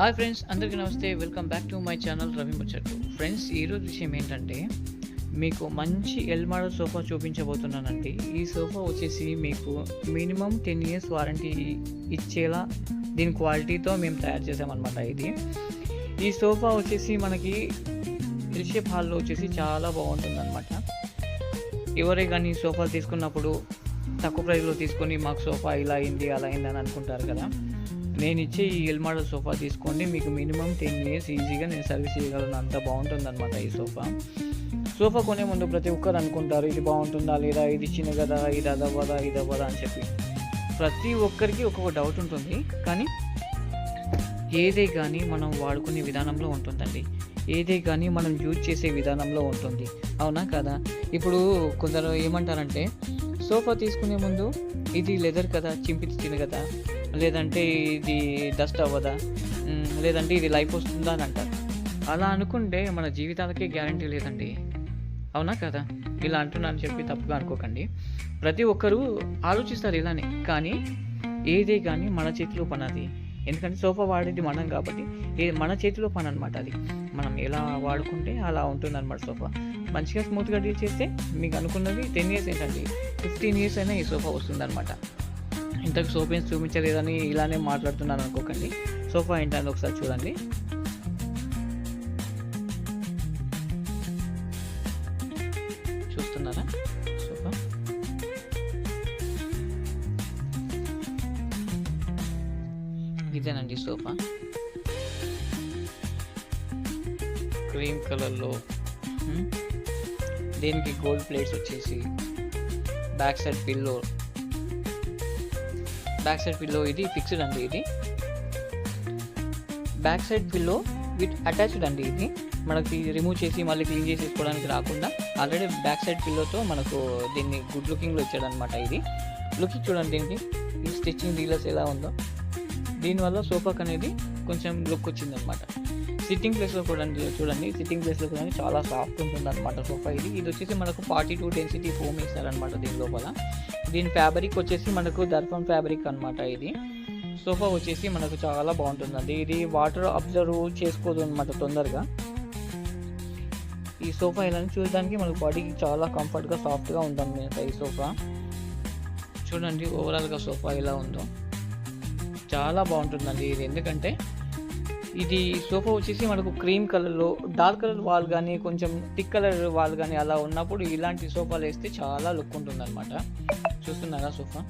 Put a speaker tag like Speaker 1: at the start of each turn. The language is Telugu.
Speaker 1: హాయ్ ఫ్రెండ్స్ అందరికీ నమస్తే. Welcome back to my channel Ravi ముచ్చట్టు friends ఈరోజు విషయం ఏంటంటే మీకు మంచి ఎల్ మోడల్ సోఫా చూపించబోతున్నానండి. ఈ సోఫా వచ్చేసి మీకు మినిమం టెన్ ఇయర్స్ వారంటీ ఇచ్చేలా దీని క్వాలిటీతో మేము తయారు చేసామన్నమాట ఇది. ఈ సోఫా వచ్చేసి మనకి ఎల్షేప్ హాల్లో వచ్చేసి చాలా బాగుంటుందన్నమాట. ఎవరే కానీ సోఫాలు తీసుకున్నప్పుడు తక్కువ ప్రైస్లో తీసుకొని మాకు సోఫా ఇలా అయింది అలా అయింది అని అనుకుంటారు కదా. నేను ఇచ్చే ఈ ఎల్ మోడల్ సోఫా తీసుకోండి. మీకు మినిమం టెన్ ఇయర్స్ ఈజీగా నేను సర్వీస్ చేయగలను. అంత బాగుంటుందన్నమాట ఈ సోఫా. సోఫా కొనే ముందు ప్రతి ఒక్కరు అనుకుంటారు ఇది బాగుంటుందా లేదా ఇది చిన్న కదా ఇది అదవ్వదా ఇది అవ్వదా అని చెప్పి. ప్రతి ఒక్కరికి ఒక్కొక్క డౌట్ ఉంటుంది. కానీ ఏదే కానీ మనం వాడుకునే విధానంలో ఉంటుందండి. ఏదే కానీ మనం యూజ్ చేసే విధానంలో ఉంటుంది. అవునా కదా? ఇప్పుడు కొందరు ఏమంటారంటే సోఫా తీసుకునే ముందు ఇది లెదర్ కదా చింపితి తిన కదా. లేదంటే ఇది డస్ట్ అవ్వదా? లేదంటే ఇది లైఫ్ వస్తుందా అని అంటారు. అలా అనుకుంటే మన జీవితాలకే గ్యారంటీ లేదండి. అవునా కదా? ఇలా అంటున్నాను చెప్పి తప్పుగా అనుకోకండి. ప్రతి ఒక్కరూ ఆలోచిస్తారు ఇలానే కానీ ఏదే కానీ మన చేతిలో పని అది. ఎందుకంటే సోఫా వాడేది మనం కాబట్టి ఏ మన చేతిలో పని అనమాట అది. మనం ఎలా వాడుకుంటే అలా ఉంటుంది అనమాట సోఫా. మంచిగా స్మూత్గా డీల్ చేస్తే మీకు అనుకున్నది టెన్ ఇయర్స్ ఏంటండి ఫిఫ్టీన్ ఇయర్స్ అయినా ఈ సోఫా వస్తుందన్నమాట. ఇంతకు సోఫా ఏం చూపించలేదని ఇలానే మాట్లాడుతున్నాను అనుకోకండి. సోఫా ఏంటని ఒకసారి చూడండి. చూస్తున్నారా? సోఫా? ఇదేనండి సోఫా. క్రీమ్ కలర్లో దీనికి గోల్డ్ ప్లేట్స్ వచ్చేసి back side pillow back side pillow ఇది ఫిక్స్డ్ అండి ఇది. Back side pillow with attached అండి ఇది. మనకి రిమూవ్ చేసి మళ్ళీ క్లీన్ చేసేసుకోవడానికి రాకుండా ఆల్రెడీ బ్యాక్ సైడ్ పిల్లోతో మనకు దీన్ని గుడ్ లుకింగ్లో ఇచ్చాడనమాట ఇది. లుక్ చూడండి దీనికి. ఈ స్టిచ్చింగ్ డీలర్స్ ఎలా ఉందో. దీనివల్ల సోఫాక్ అనేది కొంచెం లుక్ వచ్చిందనమాట సిట్టింగ్ ప్లేస్లో కూడా చూడండి సిట్టింగ్ ప్లేస్లో కూడా చాలా సాఫ్ట్ ఉంటుంది అనమాట సోఫా ఇది. ఇది వచ్చేసి మనకు ఫార్టీ టూ డెన్సిటీ ఫోమ్ ఇస్తారనమాట దీని లోపల. దీని ఫ్యాబ్రిక్ వచ్చేసి మనకు దర్పం ఫ్యాబ్రిక్ అనమాట ఇది. సోఫా వచ్చేసి మనకు చాలా బాగుంటుందండి. ఇది వాటర్ అబ్జర్వ్ చేసుకోదు అనమాట తొందరగా. ఈ సోఫా ఇలా చూడడానికి మనకు బాడీకి చాలా కంఫర్ట్గా సాఫ్ట్గా ఉంటుంది ఈ సోఫా చూడండి ఓవరాల్గా సోఫా ఎలా ఉందో. చాలా బాగుంటుందండి ఇది. ఎందుకంటే ఇది సోఫా వచ్చేసి మనకు క్రీమ్ కలర్లో డార్క్ కలర్ వాల్ కానీ కొంచెం థిక్ కలర్ వాల్ కానీ అలా ఉన్నప్పుడు ఇలాంటి సోఫాలు వేస్తే చాలా లుక్ ఉంటుంది అనమాట చూస్తున్నారా సోఫా?